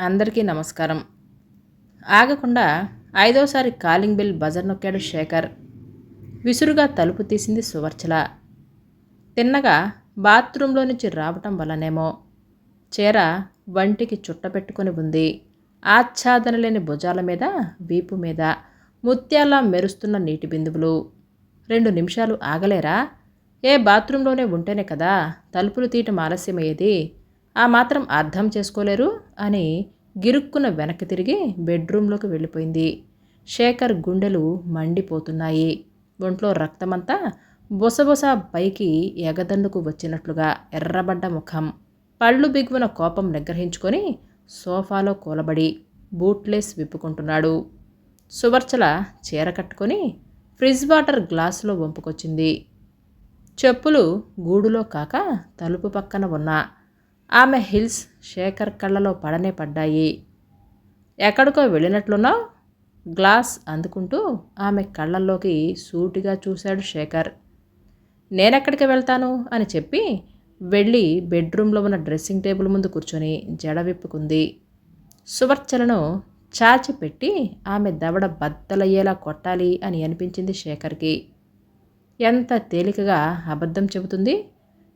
అందరికీ నమస్కారం. ఆగకుండా ఐదోసారి కాలింగ్ బిల్ బజర్ నొక్కాడు శేఖర్. విసురుగా తలుపు తీసింది సువర్చల. తిన్నగా బాత్రూంలో నుంచి రావటం వల్లనేమో. చీర వంటికి చుట్టపెట్టుకుని ఉంది. ఆచ్ఛాదన లేని భుజాల మీద వీపు మీద ముత్యాల మెరుస్తున్న నీటి బిందువులు. రెండు నిమిషాలు ఆగలేరా? ఏ బాత్రూంలోనే ఉంటేనే కదా తలుపులు తీయటం ఆలస్యమయ్యేది? ఆ మాత్రం అర్థం చేసుకోలేరు అని గిరుక్కున వెనక్కి తిరిగి బెడ్రూమ్లోకి వెళ్ళిపోయింది. శేఖర్ గుండెలు మండిపోతున్నాయి. ఒంట్లో రక్తమంతా బొసబొస పైకి ఎగదండుకు వచ్చినట్లుగా ఎర్రబడ్డ ముఖం. పళ్ళు బిగువన కోపం నిగ్రహించుకొని సోఫాలో కూలబడి బూట్లేస్ విప్పుకుంటున్నాడు. సువర్చల చీర కట్టుకొని ఫ్రిజ్ వాటర్ గ్లాసులో వంపుకొచ్చింది. చెప్పులు గూడులో కాక తలుపు పక్కన ఉన్న ఆమె హిల్స్ శేఖర్ కళ్ళలో పడనే పడ్డాయి. ఎక్కడికో వెళ్ళినట్లున్నావు గ్లాస్ అందుకుంటూ ఆమె కళ్ళల్లోకి సూటిగా చూశాడు శేఖర్. నేనెక్కడికి వెళ్తాను? అని చెప్పి వెళ్ళి బెడ్రూమ్లో ఉన్న డ్రెస్సింగ్ టేబుల్ ముందు కూర్చొని జడ విప్పుకుంది. సువర్చలను చాచి పెట్టి ఆమె దవడ బద్దలయ్యేలా కొట్టాలి అని అనిపించింది శేఖర్కి. ఎంత తేలికగా అబద్ధం చెబుతుంది?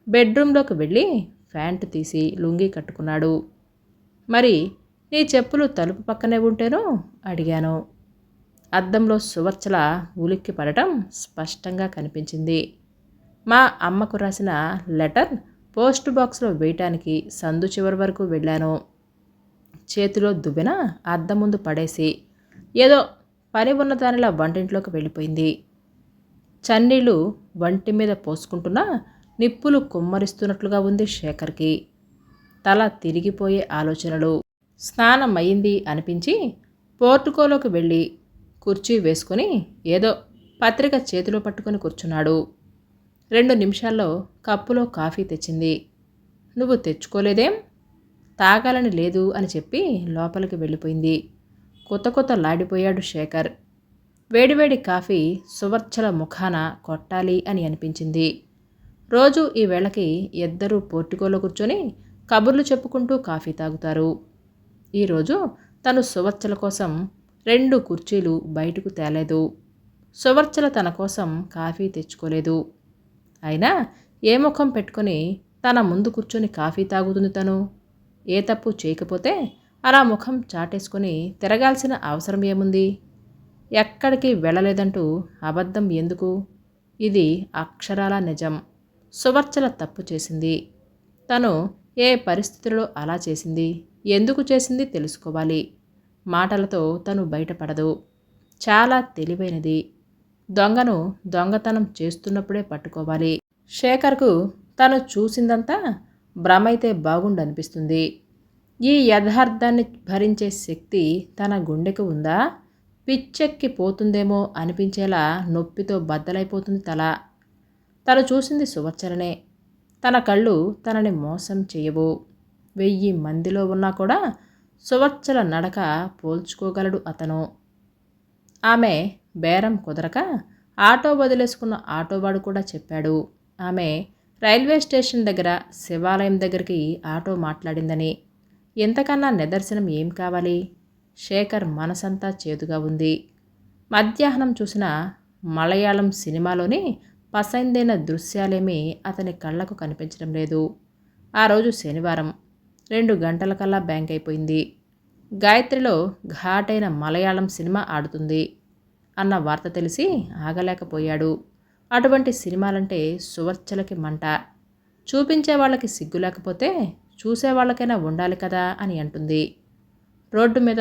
బెడ్రూమ్లోకి వెళ్ళి ప్యాంటు తీసి లుంగీ కట్టుకున్నాడు. మరి నీ చెప్పులు తలుపు పక్కనే ఉంటేనో? అడిగాను. అద్దంలో సువర్చల ఉలిక్కి పడటం స్పష్టంగా కనిపించింది. మా అమ్మకు రాసిన లెటర్ పోస్ట్ బాక్స్లో వేయటానికి సందు చివరి వరకు వెళ్ళాను. చేతిలో దువ్వెన అద్దం ముందు పడేసి ఏదో పని ఉన్న దానిలా వంటింట్లోకి వెళ్ళిపోయింది. చన్నీళ్ళు వంటి మీద పోసుకుంటున్నా నిప్పులు కుమ్మరిస్తున్నట్లుగా ఉంది శేఖర్కి. తల తిరిగిపోయే ఆలోచనలు. స్నానం అయింది అనిపించి పోర్టుకోలోకి వెళ్ళి కుర్చీ వేసుకొని ఏదో పత్రిక చేతిలో పట్టుకొని కూర్చున్నాడు. రెండు నిమిషాల్లో కప్పులో కాఫీ తెచ్చింది. నువ్వు తెచ్చుకోలేదేం? తాగాలని లేదు అని చెప్పి లోపలికి వెళ్ళిపోయింది. కొత్త కొత్త లాడిపోయాడు శేఖర్. వేడివేడి కాఫీ సువర్చల ముఖాన కొట్టాలి అని అనిపించింది. రోజు ఈ వేళకి ఇద్దరూ పోర్టికోలో కూర్చొని కబుర్లు చెప్పుకుంటూ కాఫీ తాగుతారు. ఈరోజు తను సువర్చల కోసం రెండు కుర్చీలు బయటకు తేలేదు. సువర్చల తన కోసం కాఫీ తెచ్చుకోలేదు. అయినా ఏ ముఖం పెట్టుకొని తన ముందు కూర్చొని కాఫీ తాగుతుంది తను? ఏ తప్పు చేయకపోతే అలా ముఖం చాటేసుకొని తిరగాల్సిన అవసరం ఏముంది? ఎక్కడికి వెళ్ళలేదంటూ అబద్ధం ఎందుకు? ఇది అక్షరాల నిజం. సువర్చల తప్పు చేసింది. తను ఏ పరిస్థితుల్లో అలా చేసింది? ఎందుకు చేసింది తెలుసుకోవాలి. మాటలతో తను బయటపడదు. చాలా తెలివైనది. దొంగను దొంగతనం చేస్తున్నప్పుడే పట్టుకోవాలి. శేఖర్కు తను చూసిందంతా భ్రమైతే బాగుండనిపిస్తుంది. ఈ యథార్థాన్ని భరించే శక్తి తన గుండెకు ఉందా? పిచ్చెక్కి పోతుందేమో అనిపించేలా నొప్పితో బద్దలైపోతుంది తల. తను చూసింది సువర్చలనే తన కళ్ళు తనని మోసం చేయవు. వెయ్యి మందిలో ఉన్నా కూడా సువచ్చల నడక పోల్చుకోగలడు అతను. ఆమె బేరం కుదరక ఆటో వదిలేసుకున్న ఆటోవాడు కూడా చెప్పాడు. ఆమె రైల్వే స్టేషన్ దగ్గర శివాలయం దగ్గరికి ఆటో మాట్లాడిందని. ఎంతకన్నా నిదర్శనం ఏం కావాలి? శేఖర్ మనసంతా చేదుగా ఉంది. మధ్యాహ్నం చూసిన మలయాళం సినిమాలోని పసైందైన దృశ్యాలేమీ అతని కళ్ళకు కనిపించడం లేదు. ఆ రోజు శనివారం. రెండు గంటలకల్లా బ్యాంక్ అయిపోయింది గాయత్రిలో ఘాటైన మలయాళం సినిమా ఆడుతుంది. అన్న వార్త తెలిసి ఆగలేకపోయాడు. అటువంటి సినిమాలంటే సువర్చలకి మంట. చూపించే వాళ్ళకి సిగ్గు లేకపోతే చూసేవాళ్ళకైనా ఉండాలి కదా అని అంటుంది. రోడ్డు మీద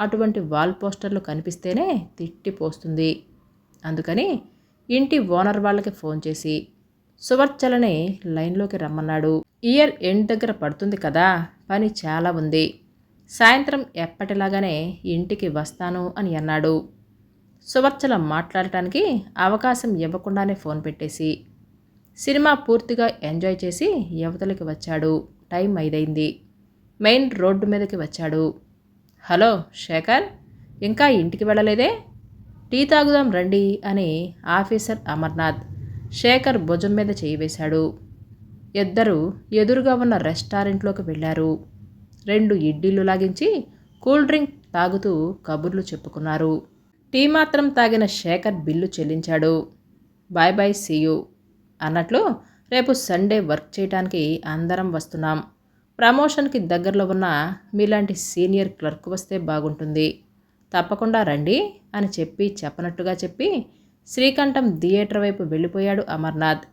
అటువంటి వాల్ పోస్టర్లు కనిపిస్తేనే తిట్టిపోస్తుంది అందుకని ఇంటి ఓనర్ వాళ్ళకి ఫోన్ చేసి సువర్చలని లైన్లోకి రమ్మన్నాడు. ఇయర్ ఎండ్ దగ్గర పడుతుంది కదా పని చాలా ఉంది. సాయంత్రం ఎప్పటిలాగానే ఇంటికి వస్తాను అని అన్నాడు. సువర్చల మాట్లాడటానికి అవకాశం ఇవ్వకుండానే ఫోన్ పెట్టేసి సినిమా పూర్తిగా ఎంజాయ్ చేసి యువతలకి వచ్చాడు. టైం ఐదైంది. మెయిన్ రోడ్డు మీదకి వచ్చాడు. హలో శేఖర్ ఇంకా ఇంటికి వెళ్ళలేదే? టీ తాగుదాం రండి అని ఆఫీసర్ అమర్నాథ్ శేఖర్ భుజం మీద చేయివేశాడు ఇద్దరు ఎదురుగా ఉన్న రెస్టారెంట్లోకి వెళ్ళారు. రెండు ఇడ్లీలు లాగించి కూల్ డ్రింక్ తాగుతూ కబుర్లు చెప్పుకున్నారు. టీ మాత్రం తాగిన శేఖర్ బిల్లు చెల్లించాడు. బాయ్ బాయ్ సీయూ అన్నట్లు రేపు సండే వర్క్ చేయడానికి అందరం వస్తున్నాం. ప్రమోషన్కి దగ్గరలో ఉన్న మీలాంటి సీనియర్ క్లర్క్ వస్తే బాగుంటుంది. తప్పకుండా రండి అని చెప్పి చెప్పనట్టుగా చెప్పి శ్రీకంఠం థియేటర్ వైపు వెళ్ళిపోయాడు అమర్నాథ్.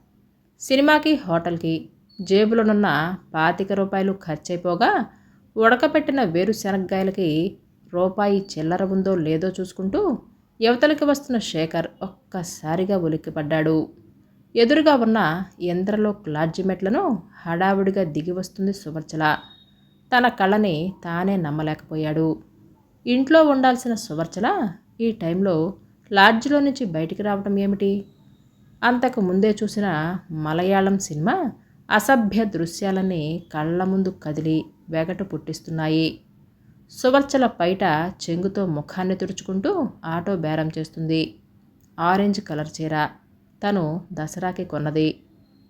సినిమాకి హోటల్కి జేబులోనున్న పాతిక రూపాయలు ఖర్చయిపోగా ఉడకపెట్టిన వేరుశనగాయలకి రూపాయి చిల్లర ఉందో లేదో చూసుకుంటూ యువతలకి వస్తున్న శేఖర్ ఒక్కసారిగా ఉలిక్కిపడ్డాడు. ఎదురుగా ఉన్న ఇంద్రలో క్లాడ్జిమెట్లను హడావుడిగా దిగి వస్తుంది సువర్చల. తన కళ్ళని తానే నమ్మలేకపోయాడు. ఇంట్లో ఉండాల్సిన సువర్చల ఈ టైంలో లాడ్జ్లో నుంచి బయటికి రావటం ఏమిటి? అంతకు ముందే చూసిన మలయాళం సినిమా అసభ్య దృశ్యాలన్నీ కళ్ళ ముందు కదిలి వెగటు పుట్టిస్తున్నాయి. సువర్చల పైట చెంగుతో ముఖాన్ని తుడుచుకుంటూ ఆటో బేరం చేస్తుంది. ఆరెంజ్ కలర్ చీర. తను దసరాకి కొన్నది.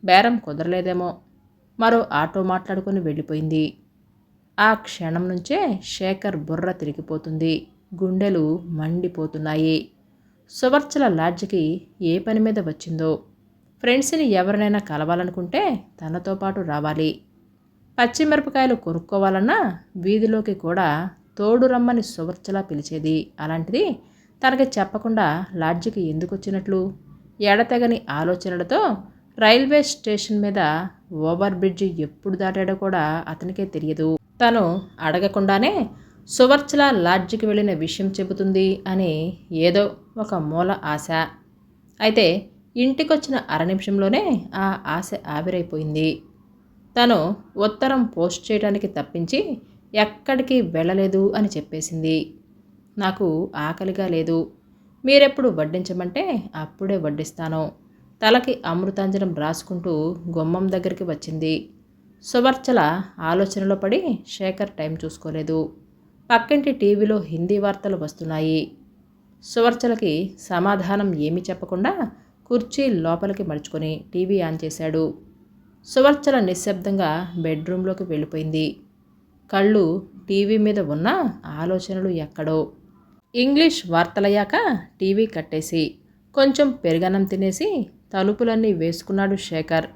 బేరం కుదరలేదేమో. మరో ఆటో మాట్లాడుకొని వెళ్ళిపోయింది. ఆ క్షణం నుంచే శేఖర్ బుర్ర తిరిగిపోతుంది. గుండెలు మండిపోతున్నాయి. సువర్చల లాడ్జికి ఏ పని మీద వచ్చిందో? ఫ్రెండ్స్ని ఎవరినైనా కలవాలనుకుంటే తనతో పాటు రావాలి. పచ్చిమిరపకాయలు కొనుక్కోవాలన్నా వీధిలోకి కూడా తోడు రమ్మని సువర్చలా పిలిచేది. అలాంటిది తనకి చెప్పకుండా లాడ్జికి ఎందుకు వచ్చినట్లు? ఎడతెగని ఆలోచనలతో రైల్వే స్టేషన్ మీద ఓవర్ బ్రిడ్జ్ ఎప్పుడు దాటాడో కూడా అతనికే తెలియదు. తను అడగకుండానే సువర్చల లాడ్జికి వెళ్ళిన విషయం చెబుతుంది అని ఏదో ఒక మూల ఆశ. అయితే ఇంటికొచ్చిన అర నిమిషంలోనే ఆ ఆశ ఆవిరైపోయింది. తను ఉత్తరం పోస్ట్ చేయడానికి తప్పించి ఎక్కడికి వెళ్ళలేదు అని చెప్పేసింది. నాకు ఆకలిగా లేదు. మీరెప్పుడు వడ్డించమంటే అప్పుడే వడ్డిస్తాను. తలకి అమృతాంజనం రాసుకుంటూ గుమ్మం దగ్గరికి వచ్చింది. సువర్చల ఆలోచనలో పడి శేఖర్ టైం చూసుకోలేదు. పక్కింటి టీవీలో హిందీ వార్తలు వస్తున్నాయి. సువర్చలకి సమాధానం ఏమీ చెప్పకుండా కుర్చీ లోపలికి మడుచుకొని టీవీ ఆన్ చేశాడు. సువర్చల నిశ్శబ్దంగా బెడ్రూమ్లోకి వెళ్ళిపోయింది. కళ్ళు టీవీ మీద ఉన్న ఆలోచనలు ఎక్కడో. ఇంగ్లీష్ వార్తలయ్యాక టీవీ కట్టేసి కొంచెం పెరుగన్నం తినేసి తలుపులన్నీ వేసుకున్నాడు శేఖర్.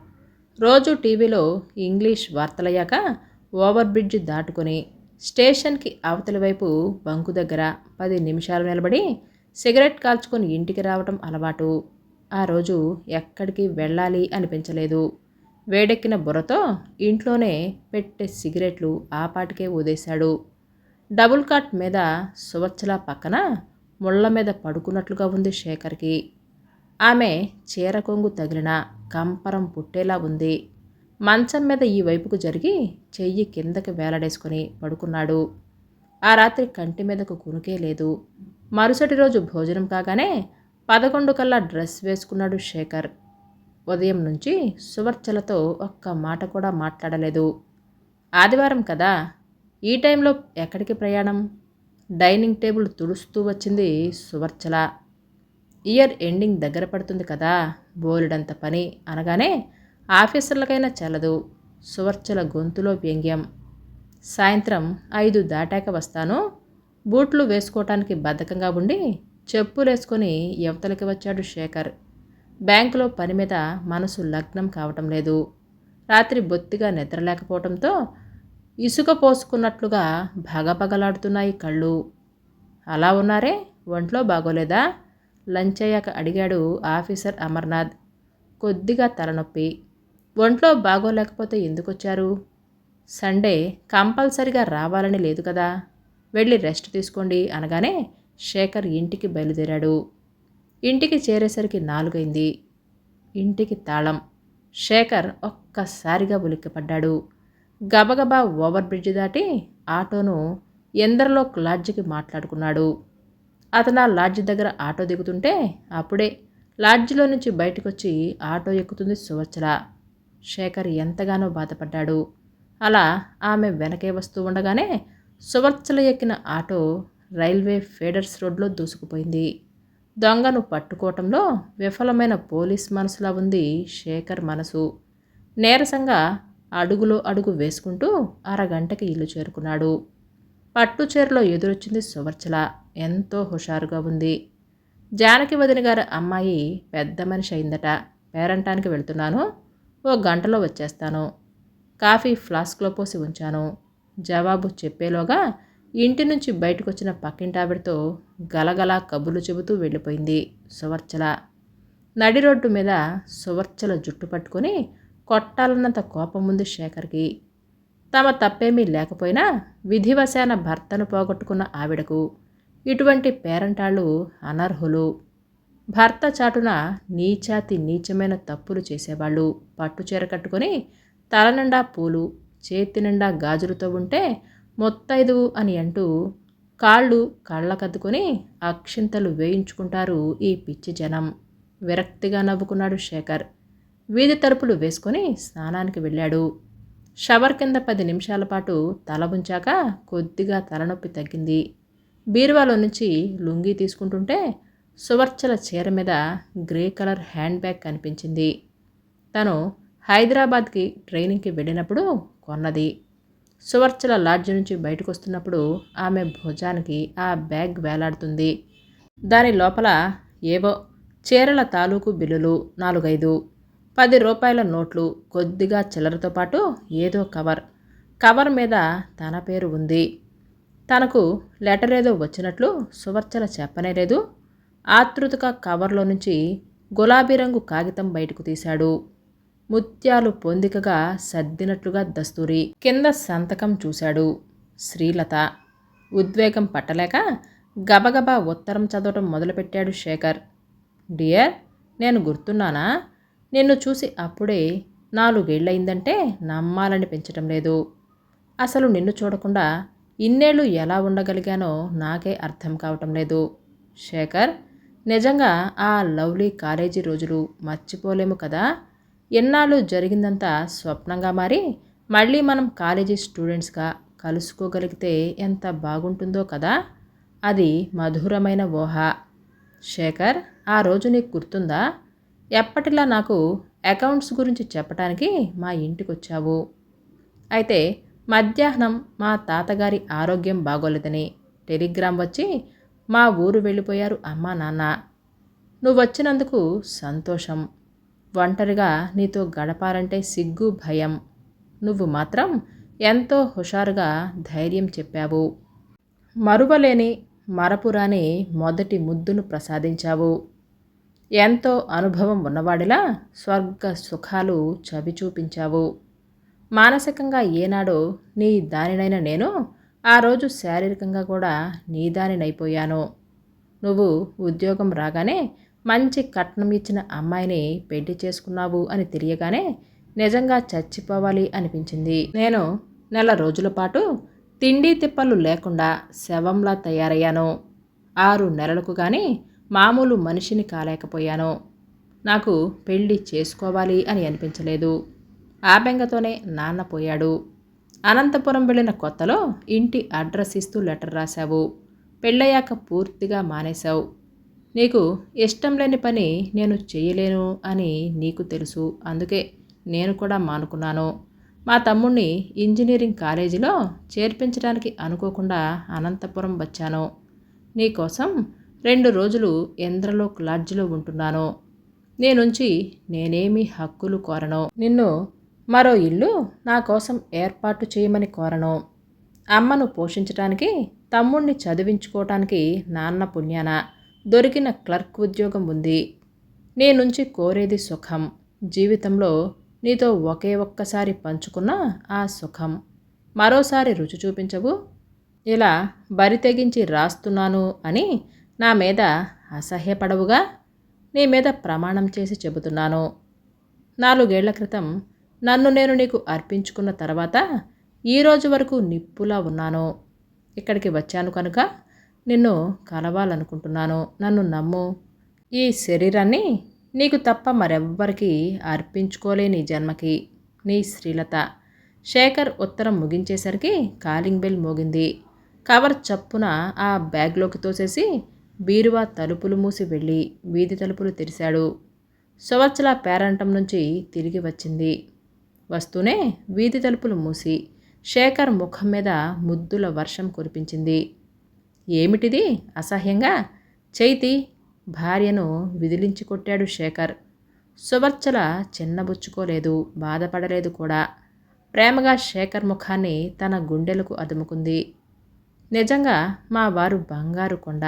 రోజు టీవీలో ఇంగ్లీష్ వార్తలయ్యాక ఓవర్ బ్రిడ్జ్ దాటుకొని స్టేషన్కి అవతలి వైపు బంకు దగ్గర పది నిమిషాలు నిలబడి సిగరెట్ కాల్చుకొని ఇంటికి రావటం అలవాటు. ఆ రోజు ఎక్కడికి వెళ్ళాలి అనిపించలేదు. వేడెక్కిన బుర్రతో ఇంట్లోనే పెట్టే సిగరెట్లు ఆపాటికే ఊదేశాడు. డబుల్ కాట్ మీద సువచ్చల పక్కన ముళ్ళ మీద పడుకున్నట్లుగా ఉంది శేఖర్కి. ఆమె చీర కొంగు తగిలిన కంపరం పుట్టేలా ఉంది. మంచం మీద ఈ వైపుకు జరిగి చెయ్యి కిందకి వేలాడేసుకుని పడుకున్నాడు. ఆ రాత్రి కంటి మీదకు కునుకే లేదు. మరుసటి రోజు భోజనం కాగానే పదకొండు కల్లా డ్రెస్ వేసుకున్నాడు శేఖర్. ఉదయం నుంచి సువర్చలతో ఒక్క మాట కూడా మాట్లాడలేదు. ఆదివారం కదా ఈ టైంలో ఎక్కడికి ప్రయాణం? డైనింగ్ టేబుల్ తుడుస్తూ వచ్చింది సువర్చల. ఇయర్ ఎండింగ్ దగ్గర పడుతుంది కదా బోలెడంత పని అనగానే ఆఫీసర్లకైనా చల్లదు సువర్చల గొంతులో వ్యంగ్యం. సాయంత్రం ఐదు దాటాక వస్తాను. బూట్లు వేసుకోవటానికి బద్ధకంగా ఉండి చెప్పులేసుకొని యువతలకి వచ్చాడు శేఖర్. బ్యాంకులో పని మీద మనసు లగ్నం కావటం లేదు. రాత్రి బొత్తిగా నిద్రలేకపోవడంతో ఇసుక పోసుకున్నట్లుగా భగభగలాడుతున్నాయి కళ్ళు. అలా ఉన్నారే? ఒంట్లో బాగోలేదా? లంచ్ అయ్యాక అడిగాడు ఆఫీసర్ అమర్నాథ్. కొద్దిగా తలనొప్పి. ఒంట్లో బాగోలేకపోతే ఎందుకు వచ్చారు సండే కంపల్సరిగా రావాలని లేదు కదా. వెళ్ళి రెస్ట్ తీసుకోండి అనగానే శేఖర్ ఇంటికి బయలుదేరాడు. ఇంటికి చేరేసరికి నాలుగైంది. ఇంటికి తాళం. శేఖర్ ఒక్కసారిగా ఉలిక్కిపడ్డాడు. గబగబా ఓవర్ బ్రిడ్జ్ దాటి ఆటోను ఎందరిలో లాడ్జికి మాట్లాడుకున్నాడు. అతను ఆ లాడ్జి దగ్గర ఆటో దిగుతుంటే అప్పుడే లాడ్జిలో నుంచి బయటకొచ్చి ఆటో ఎక్కుతుంది సువచ్చల శేఖర్ ఎంతగానో బాధపడ్డాడు. అలా ఆమె వెనకే వస్తూ ఉండగానే సువర్చల ఎక్కిన ఆటో రైల్వే ఫేడర్స్ రోడ్లో దూసుకుపోయింది. దొంగను పట్టుకోవటంలో విఫలమైన పోలీస్ మనసులా ఉంది శేఖర్ మనసు. నీరసంగా అడుగులో అడుగు వేసుకుంటూ అరగంటకి ఇల్లు చేరుకున్నాడు. పట్టు చీరలో ఎదురొచ్చింది సువర్చల ఎంతో హుషారుగా ఉంది. జానకి వదిన గారి అమ్మాయి పెద్ద మనిషి అయిందట. పేరంటానికి వెళ్తున్నాను. ఓ గంటలో వచ్చేస్తాను. కాఫీ ఫ్లాస్క్లో పోసి ఉంచాను. జవాబు చెప్పేలోగా ఇంటి నుంచి బయటకు వచ్చిన పక్కింటావిడతో గలగలా కబుర్లు చెబుతూ వెళ్ళిపోయింది సువర్చల. నడి రోడ్డు మీద సువర్చల జుట్టు పట్టుకొని కొట్టాలన్నంత కోపం ఉంది శేఖర్కి. తమ తప్పేమీ లేకపోయినా విధివశాన భర్తను పోగొట్టుకున్న ఆవిడకు. ఇటువంటి పేరంటాళ్ళు అనర్హులు. భర్త చాటున నీచాతి నీచమైన తప్పులు చేసేవాళ్ళు. పట్టుచీర కట్టుకొని తల నిండా పూలు చేతి నిండా గాజులతో ఉంటే మొత్తైదు అని అంటూ కాళ్ళు కళ్ళకద్దుకొని అక్షింతలు వేయించుకుంటారు ఈ పిచ్చి జనం. విరక్తిగా నవ్వుకున్నాడు శేఖర్. వీధి తలుపులు వేసుకొని స్నానానికి వెళ్ళాడు. షవర్ కింద పది నిమిషాల పాటు తల ఉంచాక కొద్దిగా తలనొప్పి తగ్గింది. బీరువాలో నుంచి లుంగీ తీసుకుంటుంటే సువర్చల చీర మీద గ్రే కలర్ హ్యాండ్ బ్యాగ్ కనిపించింది. తను హైదరాబాద్కి ట్రైనింగ్కి వెళ్ళినప్పుడు కొన్నది. సువర్చల లాడ్జ్ నుంచి బయటకు వస్తున్నప్పుడు ఆమె భుజానికి ఆ బ్యాగ్ వేలాడుతుంది. దాని లోపల ఏవో చీరల తాలూకు బిల్లులు నాలుగైదు పది రూపాయల నోట్లు కొద్దిగా చిల్లరతో పాటు ఏదో కవర్. కవర్ మీద తన పేరు ఉంది. తనకు లెటర్ ఏదో వచ్చినట్లు సువర్చల చెప్పనే లేదు. ఆతృతగా కవర్లో నుంచి గులాబీ రంగు కాగితం బయటకు తీశాడు. ముత్యాలు పొందికగా సర్దినట్లుగా దస్తూరి కింద సంతకం చూశాడు శ్రీలత. ఉద్వేగం పట్టలేక గబగబా ఉత్తరం చదవటం మొదలుపెట్టాడు శేఖర్. డియర్ నేను గుర్తున్నానా? నిన్ను చూసి అప్పుడే నాలుగేళ్ళయిందంటే నమ్మాలని పెంచటం లేదు. అసలు నిన్ను చూడకుండా ఇన్నేళ్ళు ఎలా ఉండగలిగానో నాకే అర్థం కావటం లేదు. శేఖర్ నిజంగా ఆ లవ్లీ కాలేజీ రోజులు మర్చిపోలేము కదా? ఎన్నాళ్ళు జరిగిందంతా స్వప్నంగా మారి మళ్ళీ మనం కాలేజీ స్టూడెంట్స్గా కలుసుకోగలిగితే ఎంత బాగుంటుందో కదా? అది మధురమైన ఊహ. శేఖర్ ఆ రోజు నీకు గుర్తుందా? ఎప్పటిలా నాకు అకౌంట్స్ గురించి చెప్పడానికి మా ఇంటికి వచ్చావు అయితే మధ్యాహ్నం మా తాతగారి ఆరోగ్యం బాగోలేదని టెలిగ్రామ్ వచ్చి మా ఊరు వెళ్ళిపోయారు అమ్మా నాన్న. నువ్వు వచ్చినందుకు సంతోషం. ఒంటరిగా నీతో గడపాలంటే సిగ్గు భయం. నువ్వు మాత్రం ఎంతో హుషారుగా ధైర్యం చెప్పావు. మరువలేని మరపురాని మొదటి ముద్దును ప్రసాదించావు. ఎంతో అనుభవం ఉన్నవాడిలా స్వర్గ సుఖాలు చవి చూపించావు మానసికంగా ఏనాడో నీ దానినైన నేను ఆ రోజు శారీరకంగా కూడా నీదానినైపోయాను. నువ్వు ఉద్యోగం రాగానే మంచి కట్నం ఇచ్చిన అమ్మాయిని పెళ్ళి చేసుకున్నావు అని తెలియగానే నిజంగా చచ్చిపోవాలి అనిపించింది. నేను నెల రోజుల పాటు తిండి తిప్పలు లేకుండా శవంలా తయారయ్యాను. ఆరు నెలలకు కానీ మామూలు మనిషిని కాలేకపోయాను. నాకు పెళ్ళి చేసుకోవాలి అని అనిపించలేదు. ఆ బెంగతోనే నాన్న పోయాడు. అనంతపురం వెళ్ళిన కొత్తలో ఇంటి అడ్రస్ ఇస్తూ లెటర్ రాశావు. పెళ్ళయ్యాక పూర్తిగా మానేశావు. నీకు ఇష్టం లేని పని నేను చేయలేను అని నీకు తెలుసు. అందుకే నేను కూడా మానుకున్నాను. మా తమ్ముణ్ణి ఇంజనీరింగ్ కాలేజీలో చేర్పించడానికి అనుకోకుండా అనంతపురం వచ్చాను. నీకోసం రెండు రోజులు ఇంద్రలోక్ లాడ్జిలో ఉంటున్నాను. నేనుంచి నేనేమి హక్కులు కోరను. నిన్ను మరో ఇల్లు నా కోసం ఏర్పాటు చేయమని కోరను. అమ్మను పోషించటానికి తమ్ముణ్ణి చదివించుకోవటానికి నాన్న పుణ్యాన దొరికిన క్లర్క్ ఉద్యోగం ఉంది. నీ నుంచి కోరేది సుఖం. జీవితంలో నీతో ఒకే ఒక్కసారి పంచుకున్న ఆ సుఖం. మరోసారి రుచి చూపించవు. ఇలా బరి తెగించి రాస్తున్నాను అని నా మీద అసహ్యపడవుగా నీ మీద ప్రమాణం చేసి చెబుతున్నాను. నాలుగేళ్ళ క్రితం నన్ను నేను నీకు అర్పించుకున్న తర్వాత ఈరోజు వరకు నిప్పులా ఉన్నాను. ఇక్కడికి వచ్చాను కనుక నిన్ను కలవాలనుకుంటున్నాను. నన్ను నమ్ము. ఈ శరీరాన్ని నీకు తప్ప మరెవ్వరికి అర్పించుకోలేని జన్మకి నీ శ్రీలత. శేఖర్ ఉత్తరం ముగించేసరికి కాలింగ్ బెల్ మోగింది. కవర్ చప్పున ఆ బ్యాగ్లోకి తోసేసి బీరువా తలుపులు మూసి వెళ్ళి వీధి తలుపులు తెరిశాడు సువత్సల పేరంటం నుంచి తిరిగి వచ్చింది. వస్తూనే వీధి తలుపులు మూసి శేఖర్ ముఖం మీద ముద్దుల వర్షం కురిపించింది. ఏమిటిది? అసహ్యంగా చైతి భార్యను విదిలించి కొట్టాడు శేఖర్. సువర్చల చిన్నబుచ్చుకోలేదు బాధపడలేదు కూడా. ప్రేమగా శేఖర్ ముఖాన్ని తన గుండెలకు అదుముకుంది. నిజంగా మా వారు బంగారు కొండ.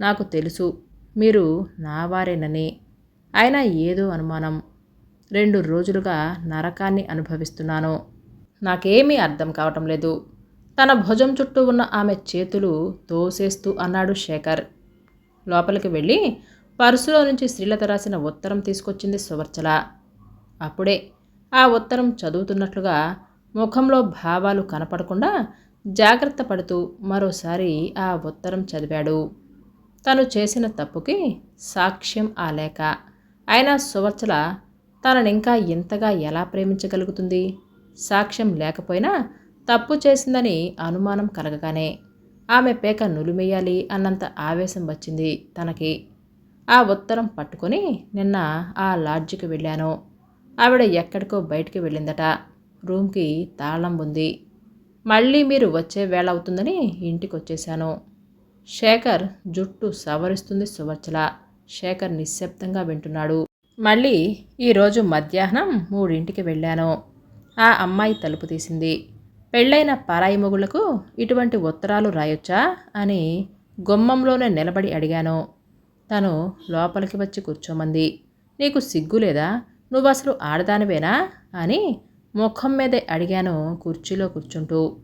నాకు తెలుసు మీరు నా వారేనని. అయినా ఏదో అనుమానం. రెండు రోజులుగా నరకాన్ని అనుభవిస్తున్నాను. నాకేమీ అర్థం కావటం లేదు. తన భుజం చుట్టూ ఉన్న ఆమె చేతులు తోసేస్తూ అన్నాడు శేఖర్. లోపలికి వెళ్ళి పర్సులో నుంచి శ్రీలత రాసిన ఉత్తరం తీసుకొచ్చింది సువర్చల. అప్పుడే ఆ ఉత్తరం చదువుతున్నట్లుగా ముఖంలో భావాలు కనపడకుండా జాగ్రత్త పడుతూ మరోసారి ఆ ఉత్తరం చదివాడు. తను చేసిన తప్పుకి సాక్ష్యం ఆ లేఖ. అయినా సువర్చల తననింకా ఇంతగా ఎలా ప్రేమించగలుగుతుంది? సాక్ష్యం లేకపోయినా తప్పు చేసిందని అనుమానం కలగగానే ఆమె పేక నులిమేయాలి అన్నంత ఆవేశం వచ్చింది తనకి. ఆ ఉత్తరం పట్టుకొని నిన్న ఆ లాడ్జికి వెళ్ళాను. ఆవిడ ఎక్కడికో బయటికి వెళ్ళిందట. రూమ్కి తాళం ఉంది. మళ్ళీ మీరు వచ్చే వేళ అవుతుందని ఇంటికి వచ్చేశాను శేఖర్ జుట్టు సవరిస్తుంది సువర్చల. శేఖర్ నిశ్శబ్దంగా వింటున్నాడు. మళ్ళీ ఈరోజు మధ్యాహ్నం మూడింటికి వెళ్ళాను. ఆ అమ్మాయి తలుపు తీసింది. పెళ్ళైన పరాయి మొగుళ్ళకు ఇటువంటి ఉత్తరాలు రాయొచ్చా అని గుమ్మంలోనే నిలబడి అడిగాను. తను లోపలికి వచ్చి కూర్చోమంది. నీకు సిగ్గు లేదా? నువ్వు అసలు ఆడదానివేనా? అని ముఖం మీదే అడిగాను కుర్చీలో కూర్చుంటూ.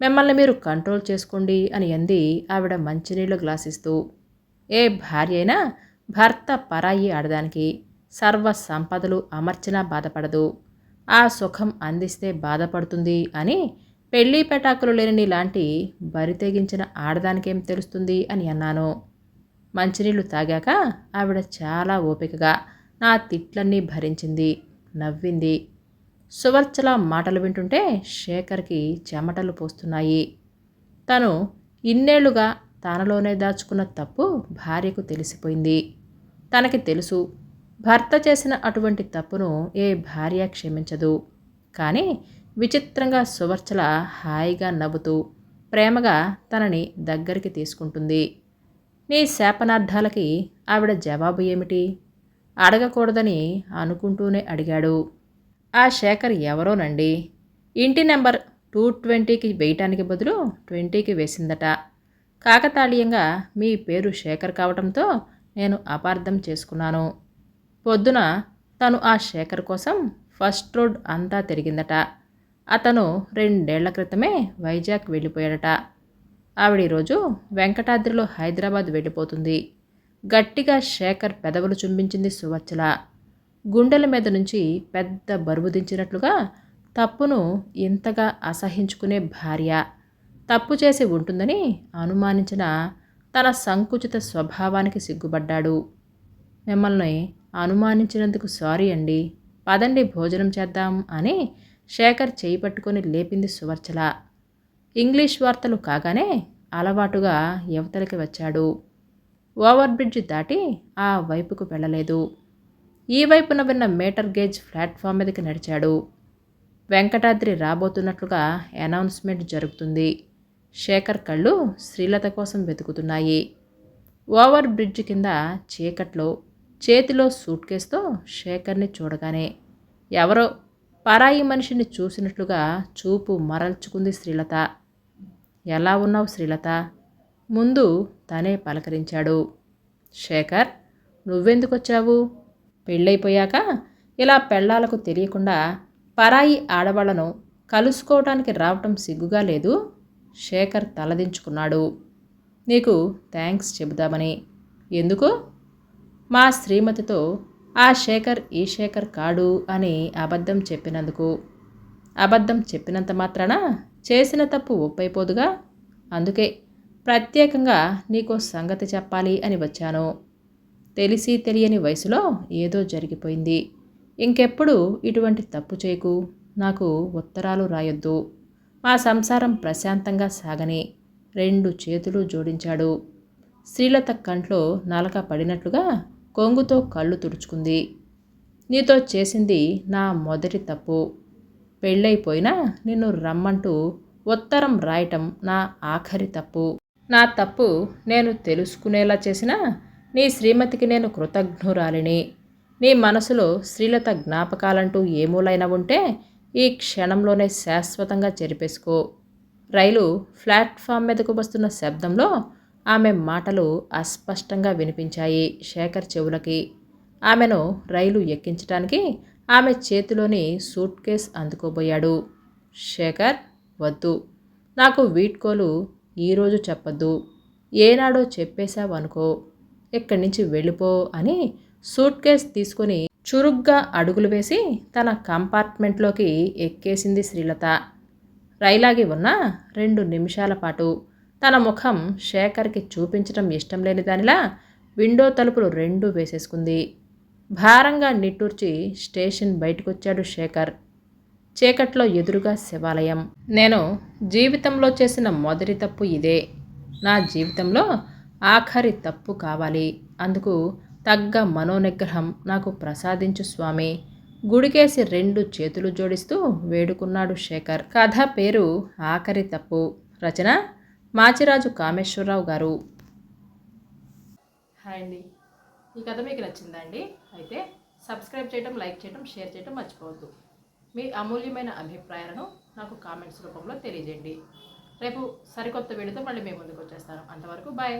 మిమ్మల్ని మీరు కంట్రోల్ చేసుకోండి అని అంది ఆవిడ మంచినీళ్ళు గ్లాస్ ఇస్తూ ఏ భార్య అయినా భర్త పరాయి ఆడదానికి. సర్వ సంపదలు అమర్చినా బాధపడదు. ఆ సుఖం అందిస్తే బాధపడుతుంది అని పెళ్ళి పెటాకులు లేని లాంటి బరి తెగించిన ఆడదానికేం తెలుస్తుంది అని అన్నాను. మంచినీళ్ళు తాగాక ఆవిడ చాలా ఓపికగా నా తిట్లన్నీ భరించింది నవ్వింది. సువర్చల మాటలు వింటుంటే శేఖర్కి చెమటలు పోస్తున్నాయి. తను ఇన్నేళ్ళుగా తనలోనే దాచుకున్న తప్పు భార్యకు తెలిసిపోయింది. తనకి తెలుసు భర్త చేసిన అటువంటి తప్పును ఏ భార్య క్షమించదు. కానీ విచిత్రంగా సువర్చల హాయిగా నవ్వుతూ ప్రేమగా తనని దగ్గరికి తీసుకుంటుంది. నీ శాపనార్థాలకి ఆవిడ జవాబు ఏమిటి? అడగకూడదని అనుకుంటూనే అడిగాడు. ఆ శేఖర్ ఎవరోనండి? ఇంటి నెంబర్ టూ ట్వంటీకి వేయటానికి బదులు ట్వంటీకి వేసిందట. కాకతాళీయంగా మీ పేరు శేఖర్ కావటంతో నేను అపార్థం చేసుకున్నాను. పొద్దున తను ఆ శేఖర్ కోసం ఫస్ట్ రోడ్ అంతా తిరిగిందట. అతను రెండేళ్ళ క్రితమే వైజాగ్ వెళ్ళిపోయాడట. ఆవిడ ఈరోజు వెంకటాద్రిలో హైదరాబాద్ వెళ్ళిపోతుంది. గట్టిగా శేఖర్ పెదవులు చుంబించింది సువచ్చల గుండెల మీద నుంచి పెద్ద బరువు దించినట్లుగా తప్పును ఇంతగా అసహించుకునే భార్య. తప్పు చేసి ఉంటుందని అనుమానించిన తన సంకుచిత స్వభావానికి సిగ్గుపడ్డాడు. మిమ్మల్ని అనుమానించినందుకు సారీ అండి. పదండి భోజనం చేద్దాం అని శేఖర్ చేయి పట్టుకొని లేపింది సువర్చల. ఇంగ్లీష్ వార్తలు కాగానే అలవాటుగా యువతలకి వచ్చాడు. ఓవర్ బ్రిడ్జ్ దాటి ఆ వైపుకు వెళ్ళలేదు. ఈ వైపున విన్న మీటర్ గేజ్ ప్లాట్ఫామ్ మీదకి నడిచాడు. వెంకటాద్రి రాబోతున్నట్లుగా అనౌన్స్మెంట్ జరుగుతుంది. శేఖర్ కళ్ళు శ్రీలత కోసం వెతుకుతున్నాయి. ఓవర్ బ్రిడ్జ్ కింద చీకట్లో చేతిలో సూట్ కేసుతో శేఖర్ని చూడగానే ఎవరో పరాయి మనిషిని చూసినట్లుగా చూపు మరల్చుకుంది శ్రీలత. ఎలా ఉన్నావు శ్రీలత? ముందు తనే పలకరించాడు. శేఖర్ నువ్వెందుకు వచ్చావు పెళ్ళైపోయాక ఇలా పెళ్ళాలకు తెలియకుండా పరాయి ఆడవాళ్ళను కలుసుకోవటానికి రావటం సిగ్గుగా లేదు? శేఖర్ తలదించుకున్నాడు. నీకు థ్యాంక్స్ చెబుదామని. ఎందుకు? మా శ్రీమతితో ఆ శేఖర్ ఈ శేఖర్ కాడు అని అబద్ధం చెప్పినందుకు. అబద్ధం చెప్పినంత మాత్రాన? చేసిన తప్పు ఒప్పైపోదుగా? అందుకే ప్రత్యేకంగా నీకో సంగతి చెప్పాలి అని వచ్చాను. తెలిసి తెలియని వయసులో ఏదో జరిగిపోయింది. ఇంకెప్పుడు ఇటువంటి తప్పు చేయకు. నాకు ఉత్తరాలు రాయొద్దు. మా సంసారం ప్రశాంతంగా సాగని. రెండు చేతులు జోడించాడు. శ్రీలత కంట్లో నలక పడినట్లుగా కొంగుతో కళ్ళు తుడుచుకుంది. నీతో చేసింది నా మొదటి తప్పు. పెళ్ళైపోయినా నిన్ను రమ్మంటూ ఉత్తరం రాయటం నా ఆఖరి తప్పు. నా తప్పు నేను తెలుసుకునేలా చేసిన నీ శ్రీమతికి నేను కృతజ్ఞురాలిని. నీ మనసులో శ్రీలత జ్ఞాపకాలంటూ ఏమూలైనా ఉంటే ఈ క్షణంలోనే శాశ్వతంగా చెరిపేసుకో. రైలు ప్లాట్ఫామ్ మీదకు వస్తున్న శబ్దంలో ఆమె మాటలు అస్పష్టంగా వినిపించాయి శేఖర్ చెవులకి. ఆమెను రైలు ఎక్కించటానికి ఆమె చేతిలోని సూట్ కేస్ అందుకోబోయాడు. శేఖర్ వద్దు. నాకు వీడ్కోలు ఈరోజు చెప్పొద్దు. ఏనాడో చెప్పేశావనుకో ఇక్కడి నుంచి వెళ్ళిపో అని సూట్ కేస్ తీసుకొని చురుగ్గా అడుగులు వేసి తన కంపార్ట్మెంట్లోకి ఎక్కేసింది శ్రీలత. రైలాగి ఉన్న రెండు నిమిషాల పాటు తన ముఖం శేఖర్కి చూపించడం ఇష్టం లేని దానిలా విండో తలుపులు రెండు వేసేసుకుంది. భారంగా నిట్టూర్చి స్టేషన్ బయటకొచ్చాడు శేఖర్. చీకట్లో ఎదురుగా శివాలయం. నేను జీవితంలో చేసిన మొదటి తప్పు ఇదే. నా జీవితంలో ఆఖరి తప్పు కావాలి. అందుకు తగ్గ మనోనిగ్రహం నాకు ప్రసాదించు స్వామి. గుడికేసి రెండు చేతులు జోడిస్తూ వేడుకున్నాడు శేఖర్. కథ పేరు ఆఖరి తప్పు. రచన మాచిరాజు కామేశ్వరరావు గారు. హాయ్ అండి. ఈ కథ మీకు నచ్చిందా అండి? అయితే సబ్స్క్రైబ్ చేయడం లైక్ చేయడం షేర్ చేయడం మర్చిపోవద్దు. మీ అమూల్యమైన అభిప్రాయాలను నాకు కామెంట్స్ రూపంలో తెలియజేయండి. రేపు సరికొత్త వీడియోతో మళ్ళీ మేము ముందుకు వచ్చేస్తాను. అంతవరకు బాయ్.